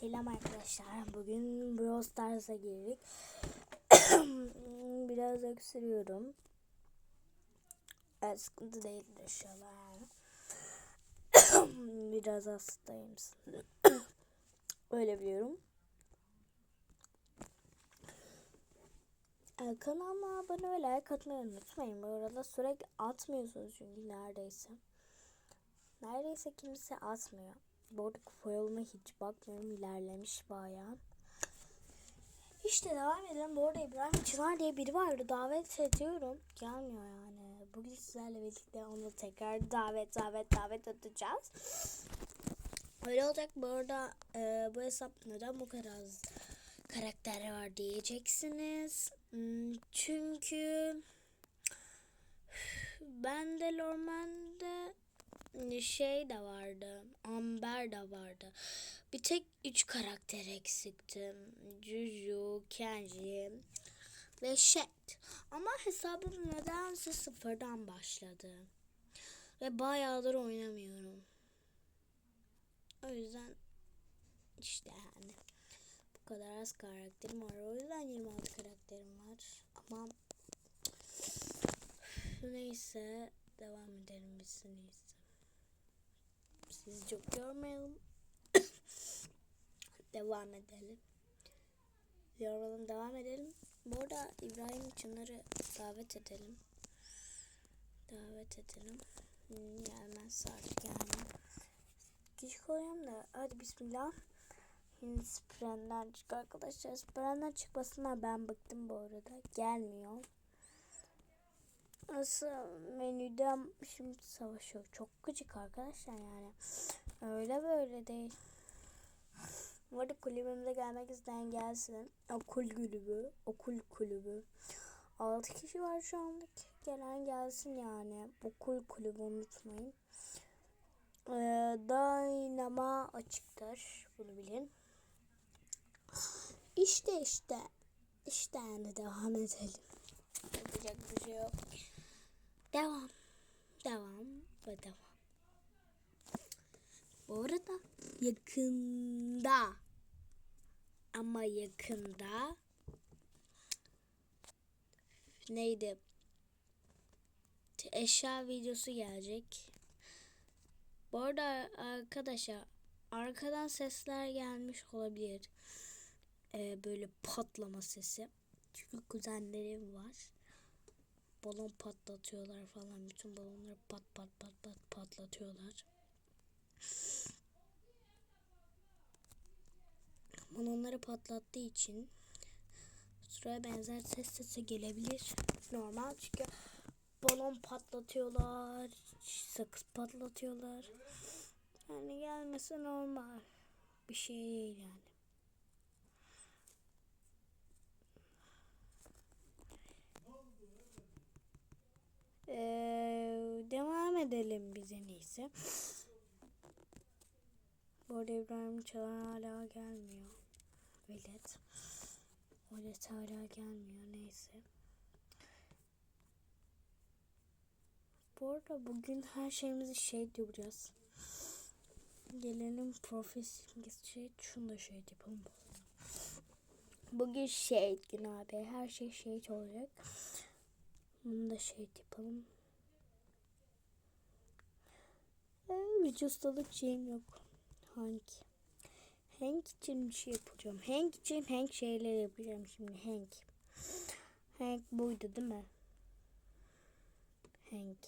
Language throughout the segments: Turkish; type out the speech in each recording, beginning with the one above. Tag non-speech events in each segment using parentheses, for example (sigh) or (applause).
Selam arkadaşlar. Bugün Brawl Stars'a girdik. (coughs) Biraz öksürüyorum. Evet, sıkıntı değildir inşallah. (coughs) Biraz hastayım. (coughs) Öyle biliyorum. Ee, Kanalıma abone ve like atmayı unutmayın. Bu arada sürekli atmıyorsunuz çünkü neredeyse. Neredeyse kimse atmıyor. Bu arada kupayoluma hiç bakmıyorum. ilerlemiş bayağı. İşte devam edelim. Bu arada İbrahim Çınar diye biri vardı. Davet ediyorum. Gelmiyor yani. Bugün sizlerle birlikte onu tekrar davet davet davet edeceğiz. Öyle olacak. Bu arada e, bu hesap neden bu kadar karakter var diyeceksiniz. Hmm, Çünkü ben de normalde şey de vardı. Amber de vardı. Bir tek üç karakter eksikti. Juju, Kenji ve Shed. Ama hesabım nedense sıfırdan başladı. Ve bayağıdır oynamıyorum. O yüzden işte yani bu kadar az karakterim var. O yüzden 26 karakterim var. Ama neyse devam edelim biz iyisi. Sizi çok görmeyelim. (coughs) devam edelim. Yoralım devam edelim. Bu arada İbrahim Çınar'ı davet edelim. Davet edelim. Hmm, gelmezse artık yani. Küçük koyayım da hadi bismillah. Şimdi sprenden çık arkadaşlar. Sprenden çıkmasına ben bıktım bu arada. Gelmiyor. Nasıl menüden şimdi savaşıyor. Çok gıcık arkadaşlar yani. Öyle böyle değil. Bu arada kulübümüze gelmek isteyen gelsin. Okul kulübü. Okul kulübü. 6 kişi var şu anlık. Gelen gelsin yani. Okul kulübü unutmayın. Ee, Dynama açıktır. Bunu bilin. İşte işte. İşte yani devam edelim. Yapacak bir şey yok. Devam. Devam ve devam. Bu arada yakında ama yakında neydi? Eşya videosu gelecek. Bu arada arkadaşlar arkadan sesler gelmiş olabilir. Ee, böyle patlama sesi. Çünkü kuzenlerim var balon patlatıyorlar falan. Bütün balonları pat pat pat pat patlatıyorlar. Balonları patlattığı için sıraya benzer ses sesi gelebilir. Normal çünkü balon patlatıyorlar. Sakız patlatıyorlar. Yani gelmesi normal. Bir şey değil yani. Ee, devam edelim biz en iyisi. Bu arada İbrahim Çalan hala gelmiyor. Velet. Velet hala gelmiyor neyse. Bu arada bugün her şeyimizi şey diyoruz. Gelelim profil simgesi şey. Şunu da şey yapalım. Bugün şehit günü abi. Her şey şehit olacak. Bunu da şey yapalım. Ee, hiç ustalık şeyim yok. Hank. Hank için bir şey yapacağım. Hank için Hank şeyler yapacağım şimdi. Hank. Hank buydu değil mi? Hank.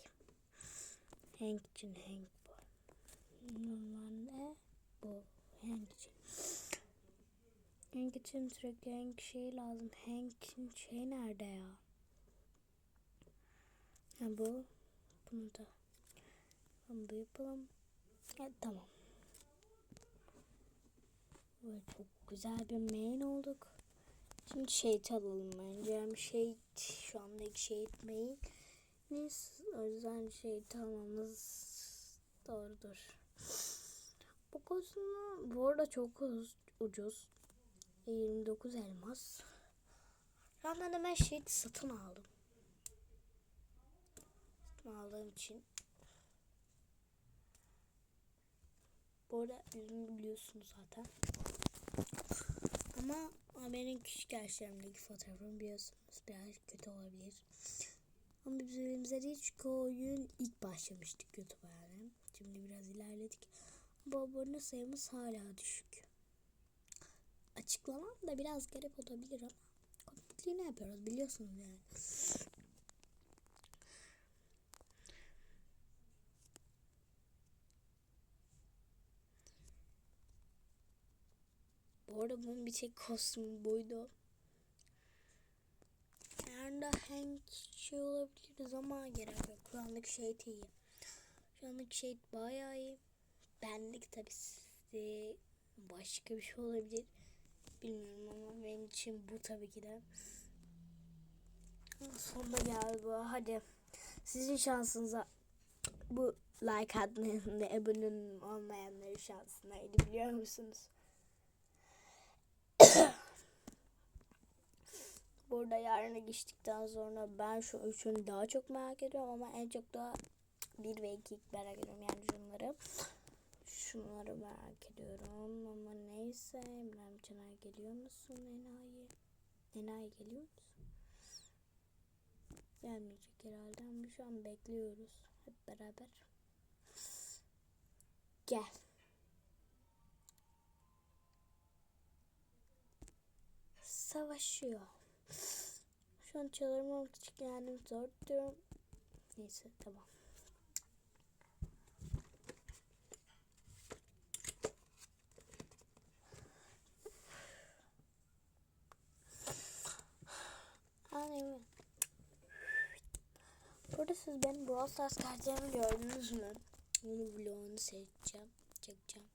Hank için Hank bu. Normalde bu. Hank için. Hank için sürekli Hank şey lazım. Hank'in şey nerede ya? Ha bu. Bunu da. Bunu da yapalım. Evet tamam. Böyle çok güzel bir main olduk. Şimdi şehit alalım bence. Yani şehit şu anda ilk şehit main. O yüzden şehit almamız doğrudur. Bu kostümü bu arada çok ucuz. 29 elmas. Ben de hemen şehit satın aldım aldığım için. Bu arada yüzümü biliyorsunuz zaten. Ama ama benim küçük yaşlarımdaki fotoğrafım biliyorsunuz biraz kötü olabilir. Ama biz evimize de çünkü oyun ilk başlamıştık YouTube'a yani. Şimdi biraz ilerledik. Bu abone sayımız hala düşük. Açıklamam da biraz garip olabilir ama komikliğini yapıyoruz biliyorsunuz yani. Bunun bir tek kostümü buydu. Yani hangi şey olabiliriz ama gerek yok. Şu anlık şey iyi. Şu anlık şey bayağı iyi. Benlik tabii size başka bir şey olabilir. Bilmiyorum ama benim için bu tabii ki de. Sonunda geldi bu. Hadi. Sizin şansınıza bu like atmayan ve (laughs) abone olmayanların şansınaydı biliyor musunuz? Burada yarına geçtikten sonra ben şu üçünü daha çok merak ediyorum ama en çok da bir ve iki merak ediyorum yani şunları. Şunları merak ediyorum ama neyse Emrem Caner geliyor musun Enayi? Enayi geliyor musun? Gelmeyecek herhalde ama şu an bekliyoruz hep beraber. Gel. Savaşıyor. Şu an çağırmamak için kendim zor tutuyorum. Neyse tamam. Anne Burada siz benim Brawl Stars kartlarımı gördünüz mü? Onu vlogunu seçeceğim. Çekeceğim.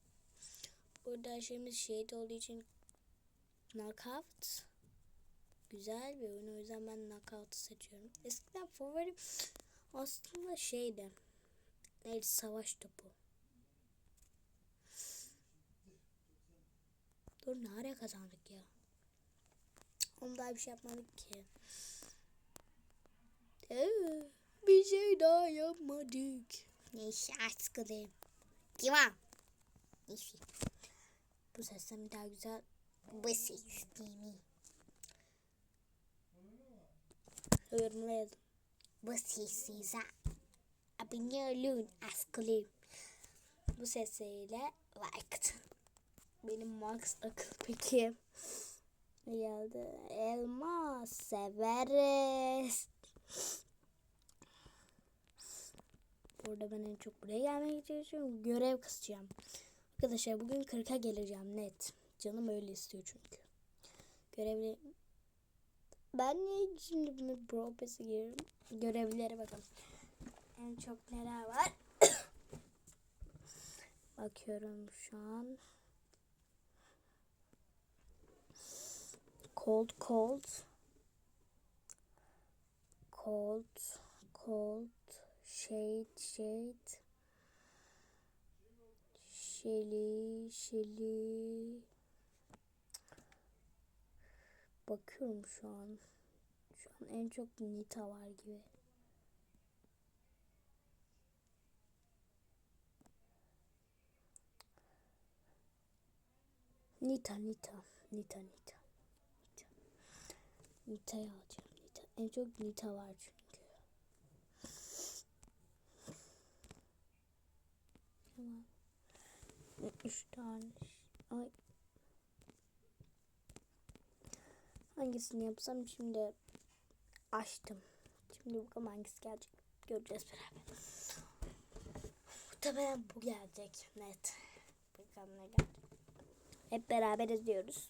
Burada şeyimiz şehit olduğu için knockout güzel bir oyun. O yüzden ben knockout'u seçiyorum. Eskiden favorim aslında şeydi. Neydi? Savaş topu. Dur ne ara kazandık ya? Onu daha bir şey yapmadık ki. Ee, bir şey daha yapmadık. Neyse artık alayım. Tamam. Neyse. Bu sesten bir daha güzel. Bu ses değil mi? Yorumlayalım. Bu sessize abone olun askulum. Bu sesiyle like. Benim Max akıl peki. Geldi? Elma severiz. Burada ben en çok buraya gelmeye çalışıyorum. Görev kısacağım. Arkadaşlar bugün 40'a geleceğim net. Canım öyle istiyor çünkü. Görevli ben niye şimdi Brawl Pass'e giriyorum? Görevlere bakalım. En çok neler var? (coughs) Bakıyorum şu an. Cold cold. Cold cold shade shade. Shelly Shelly. Bakıyorum şu an. Şu an en çok Nita var gibi. Nita, Nita, Nita, Nita. Nita. Nita'yı alacağım. Nita. En çok Nita var çünkü. Tamam. Üç tane. Ay. Hangisini yapsam şimdi açtım. Şimdi bakalım hangisi gelecek. Göreceğiz beraber. Muhtemelen bu gelecek. Net. Bakalım ne gelecek. Hep beraber izliyoruz.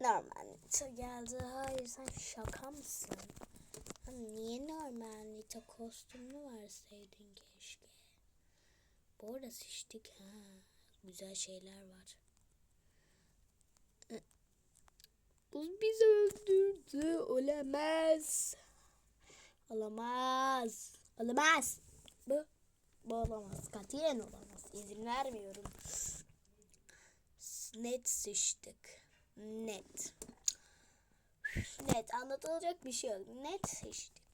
Normal Nita geldi. Hayır sen şaka mısın? Niye normal Nita kostümlü verseydin keşke. Bu arada sıçtık ha. Güzel şeyler var. Buz bizi öldürdü. Olamaz. Olamaz. Olamaz. Bu. Bu olamaz. Katiyen olamaz. İzin vermiyorum. Net sıçtık. Net. Net. Anlatılacak bir şey yok. Net sıçtık.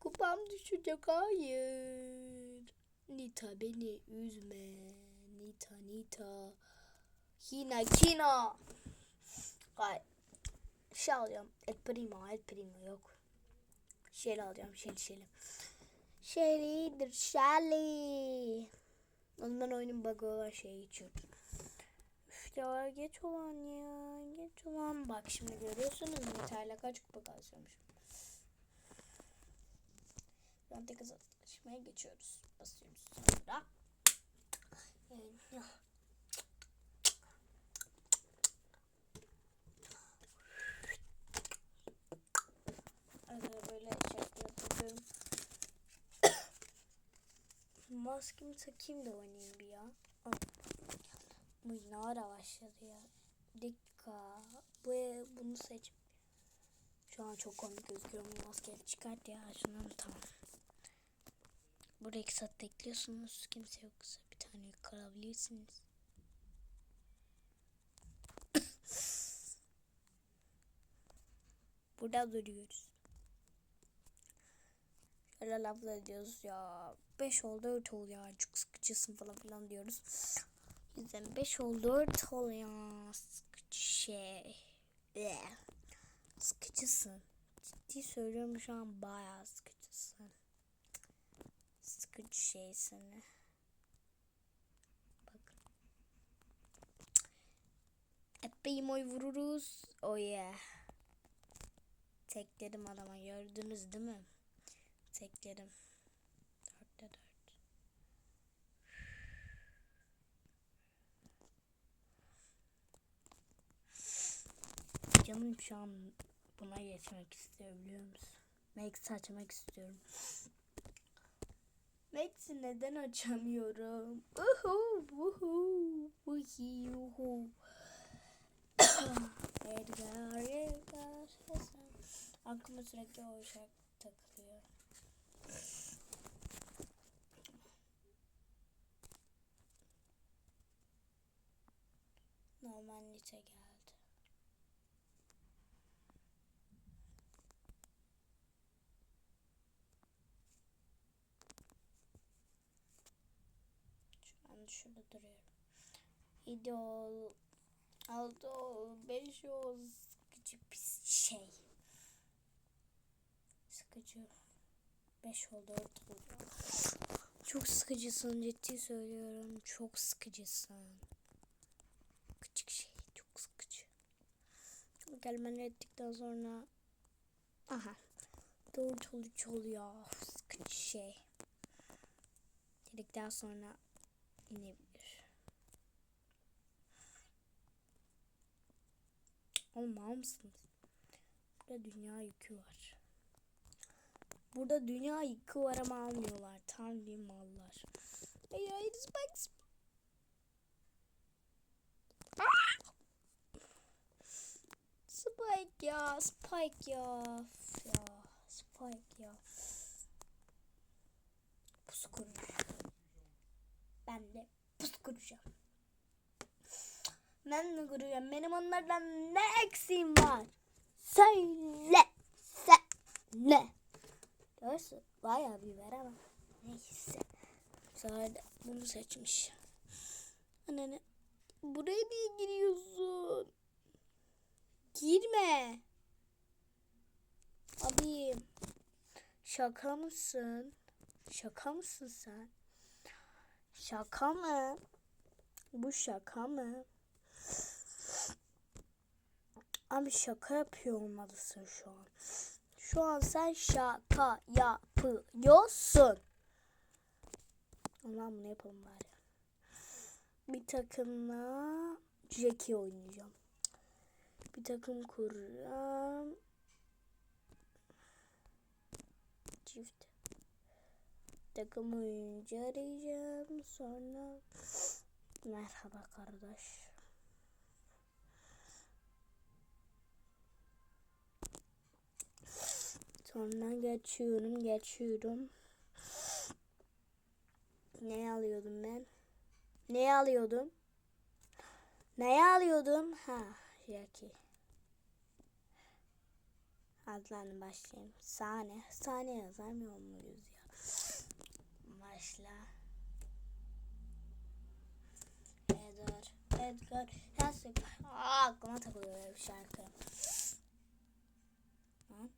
Kupam düşecek. Hayır. Nita beni üzme. Nita Nita. Hina Kina. Hayır. Şey alacağım. El Primo, El Primo yok. Şeli alacağım, Şeli Şeli. Şeli'dir, Şeli. Ondan oyunun bug'ı olan şeye geçiyorum. Üf ya geç olan ya. Geç olan. Bak şimdi görüyorsunuz Nita'yla kaç kupa kasıyormuş. Ben tek hızlaşmaya geçiyoruz. Basıyoruz sonra. Yani, Arada böyle şey yapıyorum. Maskemi takayım da oynayayım bir ya. Bu ne ara başladı ya. Dikka. Bu, bunu seç. Şu an çok komik gözüküyorum. Bu maskeyi çıkart ya. Şunu tamam. Buraya iki saat bekliyorsunuz. Kimse yoksa bir tane kalabilirsiniz. (coughs) Burada duruyoruz. Şöyle laflar ediyoruz ya. 5 oldu 4 oldu ya. Çok sıkıcısın falan filan diyoruz. Yüzden 5 oldu 4 oldu ya. Sıkıcı şey. Bleh. Sıkıcısın. Ciddi söylüyorum şu an bayağı sıkıcısın. Sıkıcı şey seni. Epeyim oy vururuz. Oh yeah. Tekledim adama gördünüz değil mi? Tekledim. Dörtte dört. Canım şu an buna geçmek istiyor biliyor musun? Max açmak istiyorum. Max'i neden açamıyorum? Uhu, uhu, uhi, uhu. (coughs) Edgar, Edgar, Hasan. Aklıma sürekli o şarkı takılıyor. Normal nite geldi. Şu an şurada duruyorum. İdol. Altı ol. Beş ol. Sıkıcı pis şey. Sıkıcı. Beş ol. Dört oldu. Çok sıkıcısın ciddi söylüyorum. Çok sıkıcısın. Küçük şey. Çok sıkıcı. Gelmeni ettikten sonra. Aha. Ol. Üç oluyor. Sıkıcı şey. Dedikten sonra inebilir. Oğlum mal mısınız? Burada dünya yükü var. Burada dünya yükü var ama almıyorlar. Bir mallar. Hey, hayır Spikes. Spike ya, Spike ya. Ya, Spike ya. Pusu kurmuş. Ben de pusu kuracağım. Ben de kuruyorum. Benim onlardan ne eksiğim var? Söyle. Söyle. Doğrusu bayağı bir ver ama. Neyse. Sonra bunu seçmiş. Anne buraya niye giriyorsun? Girme. Abim. Şaka mısın? Şaka mısın sen? Şaka mı? Bu şaka mı? Abi şaka yapıyor olmalısın şu an. Şu an sen şaka yapıyorsun. Aman bunu yapalım bari. Bir takımla Jackie oynayacağım. Bir takım kuracağım. Çift. Takım oyuncu arayacağım. Sonra (sniffs) merhaba kardeş. Sonra geçiyorum, geçiyorum. Ne alıyordum ben? Ne alıyordum? Ne alıyordum? Ha, Jackie. Adlarını başlayayım. Sahne. Sahne yazar mı muyuz ya? Başla. Edgar. Her sefer Aa, aklıma takılıyor bir şarkı. Lan.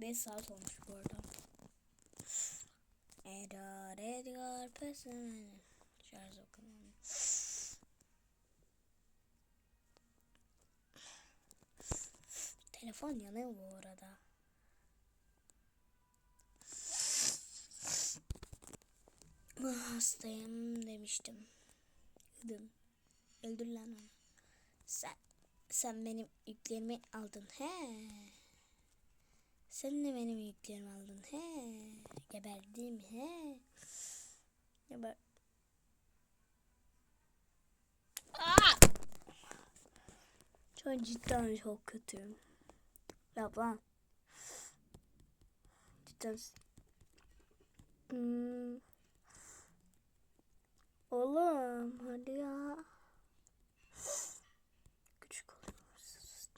5 saat olmuş bu arada. Edgar, Edgar, pesemeni. Şarj okuyalım. Telefon yanıyor bu arada. Hastayım demiştim. Öldüm. Öldür lan onu. Sen, sen benim yüklerimi aldın he. Sen de benim yüklerimi aldın he. Geberdim he. Geber. Aa! An cidden çok kötüyüm. Yap lan. Cidden. Hmm. Oğlum hadi ya. Küçük oluyoruz.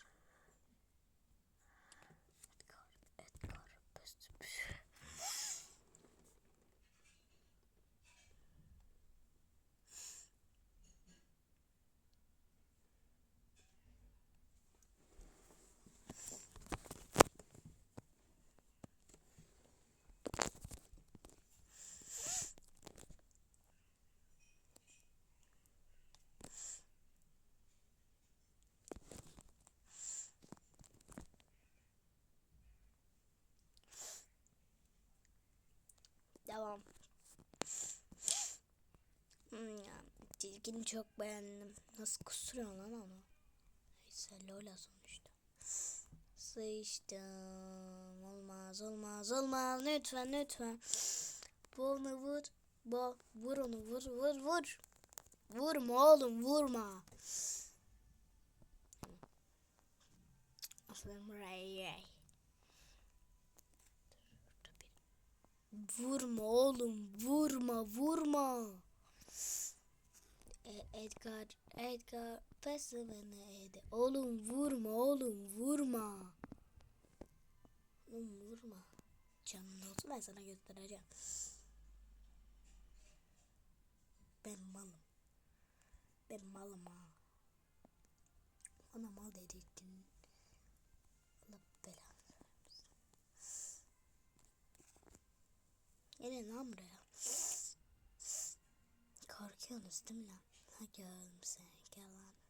Edgar, Edgar, best. Devam. Hmm, çizgini çok beğendim. Nasıl kusturuyor lan onu? Neyse Lola sonuçta. Sıçtım. Olmaz olmaz olmaz. Lütfen lütfen. Bu onu vur. Bu, vur onu vur vur vur. Vurma oğlum vurma. Aferin buraya. Vurma oğlum vurma vurma. E, Edgar Edgar peslemene ede. Oğlum vurma oğlum vurma. Oğlum vurma. Canın olsun ben sana göstereceğim. Ben malım. Ben malım ha. Bana mal dedirttin. Allah belanı versin. Gelin lan buraya. Korkuyorsunuz değil mi lan? Ha gördüm seni. Gel.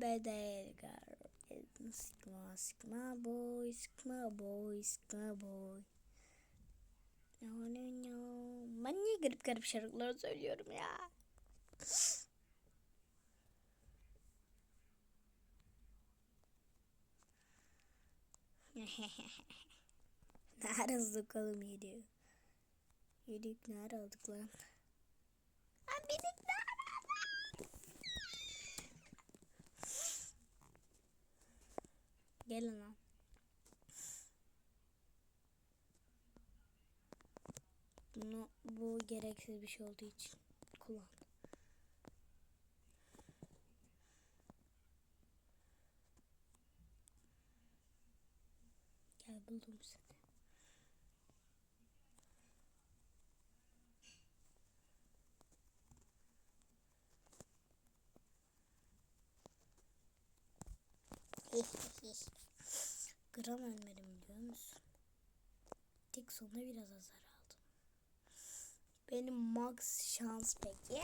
Bedel Sıkma sıkma boy sıkma boy sıkma boy. No no no. Ben niye garip garip şarkılar söylüyorum ya? Nerede aldık oğlum yedi? Yedik nerede aldık lan? Lan yedik nerede aldık? Gelin lan. Bunu bu gereksiz bir şey olduğu için kullandım. Gel buldum seni. Gram ölmedim biliyor musun? Tek sonunda biraz hasar aldım. Benim max şans peki.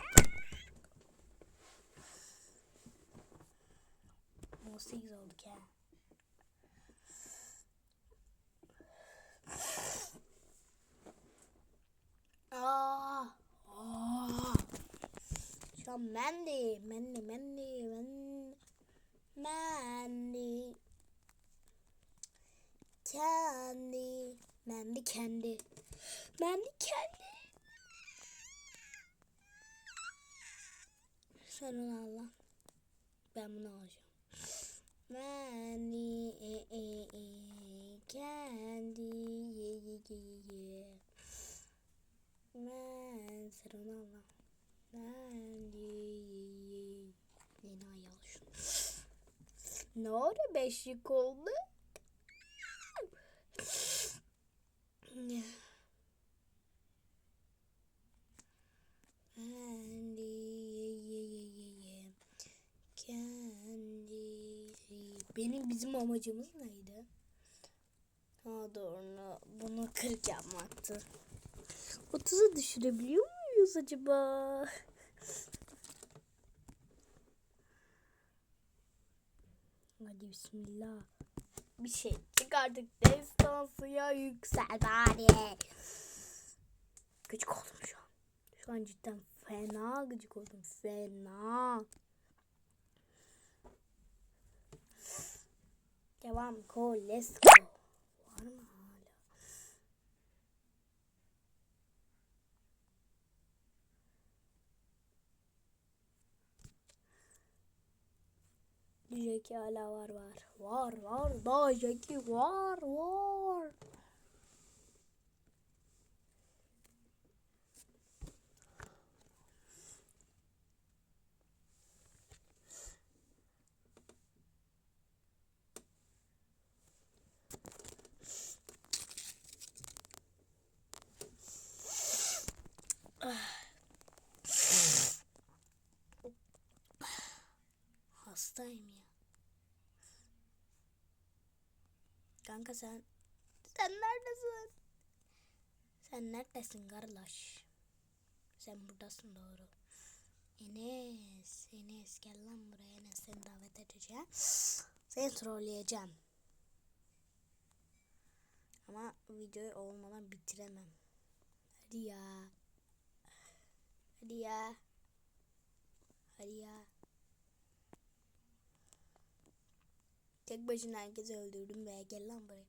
18 olduk ya. Aa, aa. Şu an Mandy, Mandy, Mandy, Mandy, Mandy, Candy, Mendi kendi. Mendi kendi. Sen onu al. Ben bunu alacağım. Mendi e, e, e, kendi ye ye ye ye. Ben sen onu al lan. Mendi ye ye. Ne oldu beşlik oldu? Kendi ye ye ye ye ye. Kendi benim bizim amacımız neydi? Ha doğru bunu 40 yapmaktı. 30'a düşürebiliyor muyuz acaba? Hadi bismillah. Bir şey çıkardık. Destansıya yüksel bari. Gıcık oldum şu an. Şu an cidden fena gıcık oldum. Fena. Devam go. Let's go. Var mı hala? Jackie hala var var. Var var. Daha Jackie var var. Hastayım ya. Kanka sen sen neredesin? Sen neredesin kardeş? Sen buradasın doğru. Enes, Enes gel lan buraya Enes seni davet edeceğim. Seni trolleyeceğim. Ama videoyu olmadan bitiremem. Hadi ya. Hadi ya. Hadi ya. Tek başına herkesi öldürdüm be. Gel lan buraya.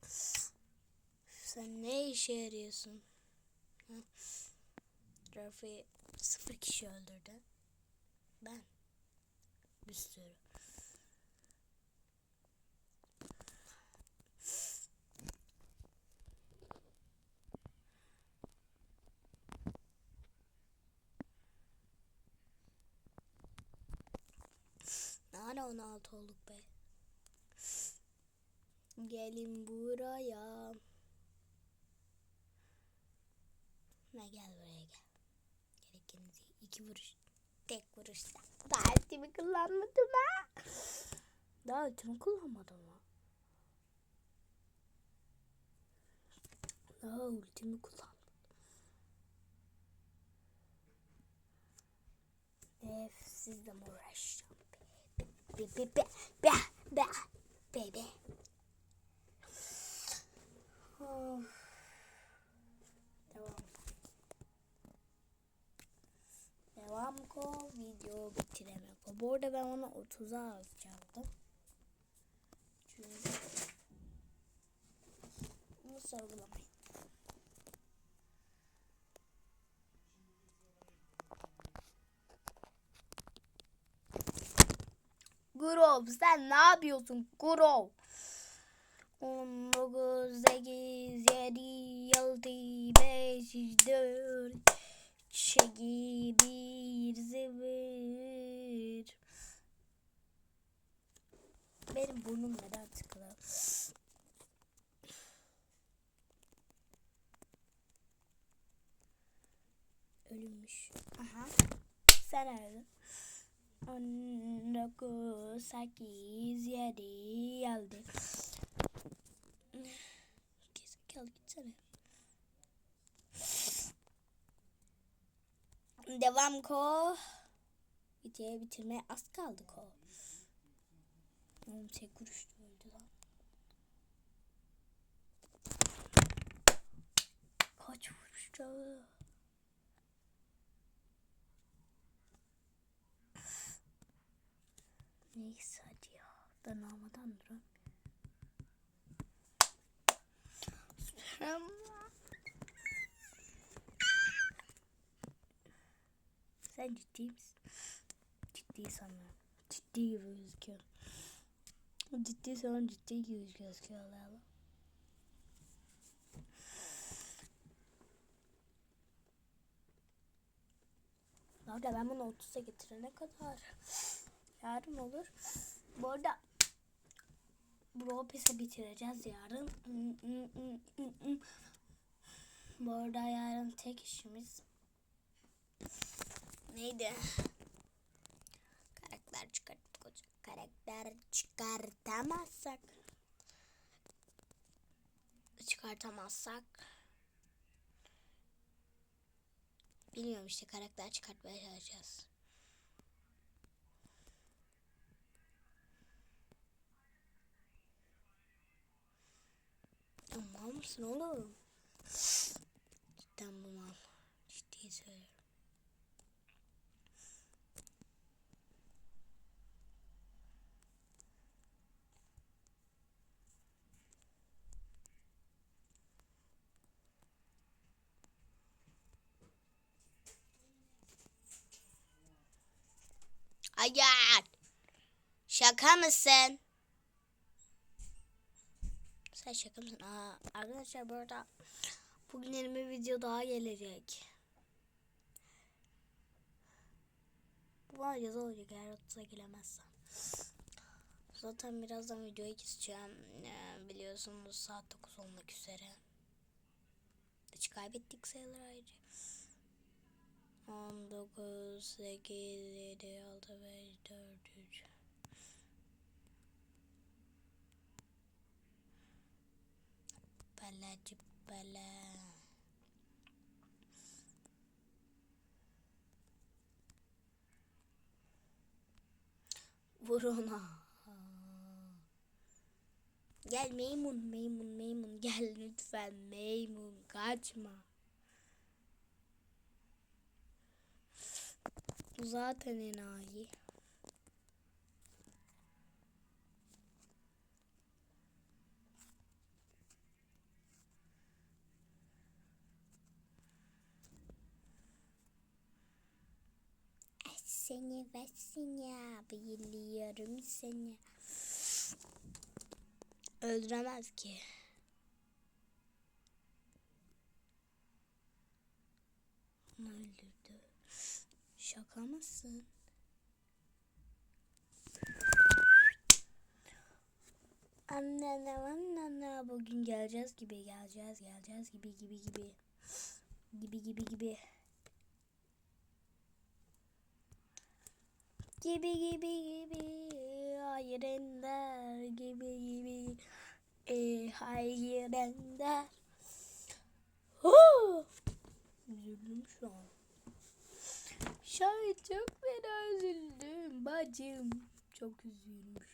Sen ne işe yarıyorsun? Ha? Rafi sıfır kişi öldürdü. Ben. Bir sürü. Ne ara 16 olduk be. Gelin buraya. Ne gel buraya gel. Gerekenizi iki vuruş. Tek vuruşla. Daha ultimi kullanmadım ha. Daha ultimi kullanmadım ha. Daha ultimi kullanmadım. Ef sizle mi uğraşacağım? Be be be be be be be. Of. Devam. Devam ko video bitiremek. ko. Bu arada ben onu 30'a alacaktım. Çünkü bunu sorgulamayın. Grov sen ne yapıyorsun Grov? 19, 8, 7, 6, 5, 4, 2, 1, 0. Benim burnum neden tıkalı? Ölünmüş. Aha. Sen aradın. 19, 8, 7, 6. Gerizekalı gitsene. Devam ko. Videoyu bitirmeye az kaldı ko. Oğlum tek vuruştu öldü lan. Kaç vuruştu? Neyse hadi ya. Ben almadan durun. Sen ciddi misin? Ciddi sanıyorum. Ciddi gibi gözüküyor. Ciddi sanırım ciddi gibi gözüküyor Allah Allah. Orada ben bunu 30'a getirene kadar yarın olur. Bu arada Brawl bitireceğiz yarın. Bu arada yarın tek işimiz neydi? Karakter çıkart karakter çıkartamazsak çıkartamazsak bilmiyorum işte karakter çıkartmaya çalışacağız. Mal mısın oğlum? Cidden bu mal. Ciddi söylüyorum. Hayır. Şaka mısın? Sen şaka mısın? Aa, arkadaşlar bu arada bugün elime video daha gelecek. Bu bana yazı olacak eğer 30'a gelemezsem. Zaten birazdan videoyu keseceğim. Ee, biliyorsunuz saat 9 olmak üzere. Hiç kaybettik sayılır ayrıca. 19, 8, 7, 6, 5, 4, 3. Bala cıbbala. Vur ona. Gel meymun meymun meymun gel lütfen meymun kaçma. Bu zaten enayi. Seni ve seni biliyorum seni. Öldüremez ki. Öldürdü. Şaka mısın? Annene annene bugün geleceğiz gibi geleceğiz geleceğiz gibi gibi gibi. Gibi gibi gibi. Gibi gibi gibi. Hayır ender. Gibi gibi. E, hayır ender. Üzüldüm şu an Şahit çok fena üzüldüm. Bacım çok üzüldüm